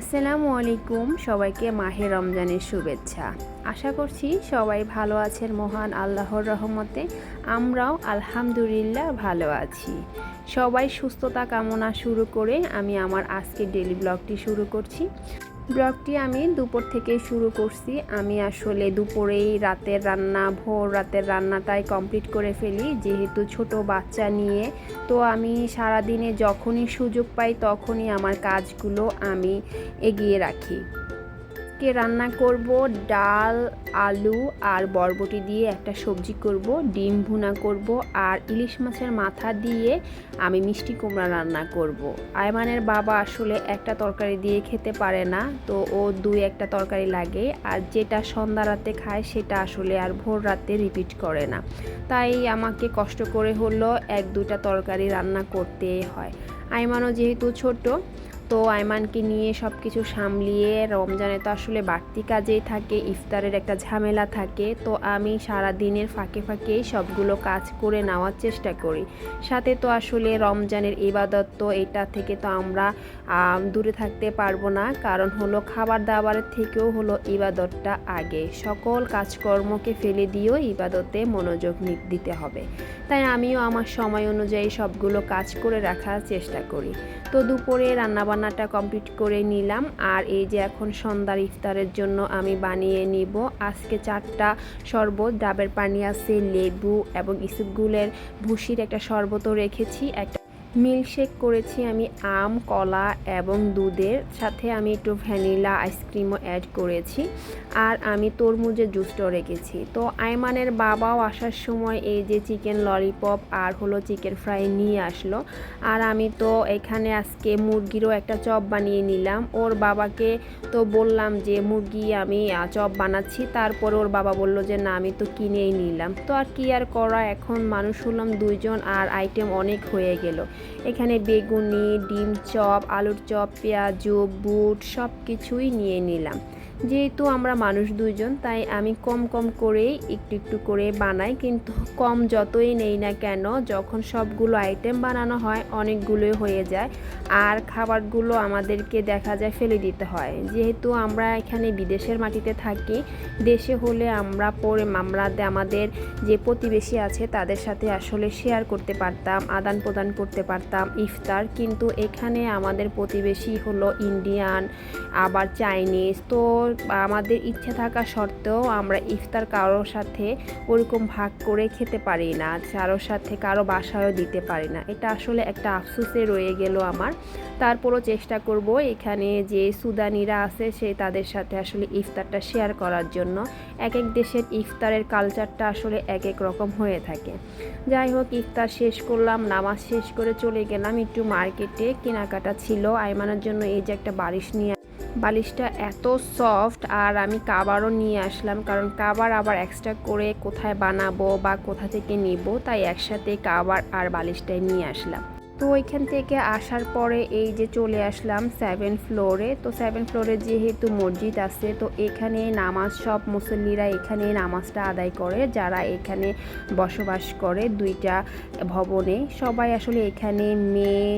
আসসালামু আলাইকুম, সবাইকে মাহে রমজানের শুভেচ্ছা। আশা করছি সবাই ভালো আছেন মহান আল্লাহর রহমতে। আমরাও আলহামদুলিল্লাহ ভালো আছি। সবাই সুস্থতা কামনা শুরু করে আমি আমার আজকের ডেলি ব্লগটি শুরু করছি। ব্লগটি আমি দুপুর থেকে শুরু করছি। আমি আসলে দুপুরেই রাতের রান্না, ভোর রাতের রান্নাটাই কমপ্লিট করে ফেলি। যেহেতু ছোট বাচ্চা নিয়ে, তো আমি সারাদিনে যখনই সুযোগ পাই তখনই আমার কাজগুলো আমি এগিয়ে রাখি। আজকে রান্না করব ডাল, আলু আর বরবটি দিয়ে একটা সবজি করব, ডিম ভুনা করব আর ইলিশ মাছের মাথা দিয়ে আমি মিষ্টি কুমড়া রান্না করব। আয়মানের বাবা আসলে একটা তরকারি দিয়ে খেতে পারে না, তো ও দুই একটা তরকারি লাগে আর যেটা সন্ধ্যা রাতে খায় সেটা আসলে আর ভোর রাতে রিপিট করে না। তাই আমাকে কষ্ট করে হলো এক দুটা তরকারি রান্না করতেই হয়। আইমানও যেহেতু ছোট তো আয়মানকে নিয়ে সব কিছু সামলিয়ে রমজানে তো আসলে বাড়তি কাজেই থাকে, ইফতারের একটা ঝামেলা থাকে। তো আমি সারা দিনের ফাঁকে ফাঁকে সবগুলো কাজ করে নেওয়ার চেষ্টা করি। সাথে তো আসলে রমজানের ইবাদত তো এটা থেকে তো আমরা দূরে থাকতে পারব না। কারণ হলো খাবার দাবারের থেকেও হলো ইবাদতটা আগে। সকল কাজকর্মকে ফেলে দিয়েও ইবাদতে মনোযোগ দিতে হবে। তাই আমিও আমার সময় অনুযায়ী সবগুলো কাজ করে রাখার চেষ্টা করি। তো দুপুরে রান্নাবান্নাটা কমপ্লিট করে নিলাম। আর এই যে এখন সন্ধ্যার ইফতারের জন্য আমি বানিয়ে নিব। আজকে চারটা শরবত, ডাবের পানি আছে, লেবু এবং ইসুপগুলের ভুসির একটা শরবতও রেখেছি। একটা মিল্কশেক করেছি আমি আম, কলা এবং দুধের। সাথে আমি একটু ভ্যানিলা আইসক্রিমও অ্যাড করেছি। আর আমি তরমুজের জুসটাও রেখেছি। তো আইমানের বাবাও আসার সময় এই যে চিকেন ললিপপ আর হলো চিকেন ফ্রাই নিয়ে আসলো। আর আমি তো এখানে আজকে মুরগিরও একটা চপ বানিয়ে নিলাম। ওর বাবাকে তো বললাম যে, মুরগি আমি চপ বানাচ্ছি। তারপরে ওর বাবা বলল যে, না, আমি তো কিনেই নিলাম। তো আর কি আর করা, এখন মানুষ হলাম দুইজন আর আইটেম অনেক হয়ে গেল। এখানে বেগুনি ডিম চপ আলুর চপ পেঁয়াজু বুট সব কিছুই নিয়ে নিলাম। যেহেতু আমরা মানুষ দুইজন, তাই আমি কম কম করেই একটু একটু করে বানাই। কিন্তু কম যতই নেই না কেন, যখন সবগুলো আইটেম বানানো হয়, অনেকগুলোই হয়ে যায়। আর খাবারগুলো আমাদেরকে দেখা যায় ফেলে দিতে হয়। যেহেতু আমরা এখানে বিদেশের মাটিতে থাকি, দেশে হলে আমরা পরে আমরা আমাদের যে প্রতিবেশী আছে, তাদের সাথে আসলে শেয়ার করতে পারতাম, আদান প্রদান করতে পারতাম, ইফতার। কিন্তু এখানে আমাদের প্রতিবেশী হলো ইন্ডিয়ান আবার চাইনিজ তো আমাদের ইচ্ছে থাকা সত্ত্বেও আমরা ইফতার কারোর সাথে ওরকম ভাগ করে খেতে পারি না, কারোর সাথে কারও বাসায়ও দিতে পারি না। এটা আসলে একটা আফসোসে রয়ে গেল আমার। তারপরও চেষ্টা করব এখানে যে সুদানিরা আছে, সে তাদের সাথে আসলে ইফতারটা শেয়ার করার জন্য। এক এক দেশের ইফতারের কালচারটা আসলে এক এক রকম হয়ে থাকে। যাই হোক, ইফতার শেষ করলাম, নামাজ শেষ করে চলে গেলাম একটু মার্কেটে। কেনাকাটা ছিল আইমানের জন্য এই যে একটা বারিশ নিয়ে বালিশটা এত সফট আর আমি কাবারও নিয়ে আসলাম, কারণ কাবার আবার এক্সট্রা করে কোথায় বানাবো বা কোথা থেকে নিব, তাই একসাথে কাবার আর বালিশটাই নিয়ে আসলাম। তো ওইখান থেকে আসার পরে এই যে চলে আসলাম সেভেন ফ্লোরে তো সেভেন ফ্লোরে যেহেতু মসজিদ আছে, তো এখানে নামাজ সব মুসল্লিরা এখানে নামাজটা আদায় করে, যারা এখানে বসবাস করে দুইটা ভবনে। সবাই আসলে এখানে মেয়ে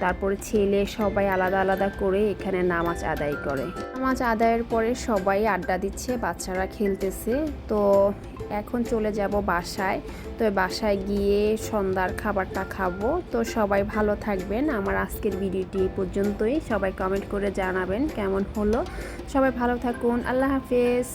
তারপরে ছেলে সবাই আলাদা আলাদা করে এখানে নামাজ আদায় করে। নামাজ আদায়ের পরে সবাই আড্ডা দিচ্ছে, বাচ্চারা খেলতেছে। তো এখন চলে যাব বাসায়। তো বাসায় গিয়ে সন্ধ্যার খাবারটা খাব। তো সবাই ভালো থাকবেন। আমার আজকের ভিডিওটি এই পর্যন্তই। সবাই কমেন্ট করে জানাবেন কেমন হলো। সবাই ভালো থাকুন। আল্লাহ হাফেজ।